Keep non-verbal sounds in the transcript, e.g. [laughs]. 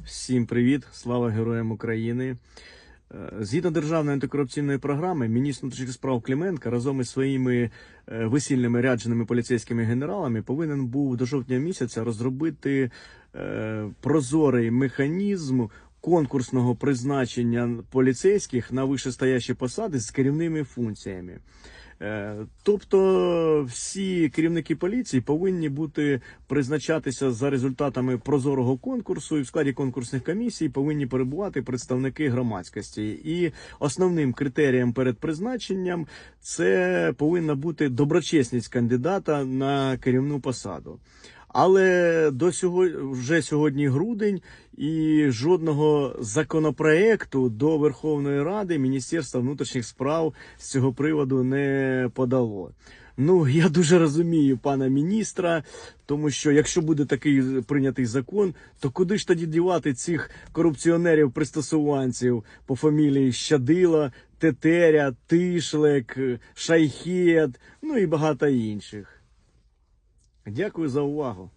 Всім привіт, слава героям України. Е, Згідно державної антикорупційної програми, міністр внутрішніх справ Кліменка разом із своїми весільними висільними рядженими поліцейськими генералами повинен був до жовтня місяця розробити е, прозорий механізм конкурсного призначення поліцейських на вищестоящі посади з керівними функціями. Е, Тобто всі керівники поліції повинні бути призначатися за результатами прозорого конкурсу, і в складі конкурсних комісій повинні перебувати представники громадськості. І основним критерієм перед призначенням це повинна бути доброчесність кандидата на керівну посаду. Але до сьогодні вже сьогодні грудень, і жодного законопроекту до Верховної Ради Міністерство внутрішніх справ з цього приводу не подало. Ну [laughs] я дуже розумію пана міністра, тому що якщо буде такий прийнятий закон, то куди ж тоді дівати цих корупціонерів пристосуванців по фамілії Щадила, Тетеря, Тишлек, Шайхет, ну і багато інших. Дякую за увагу.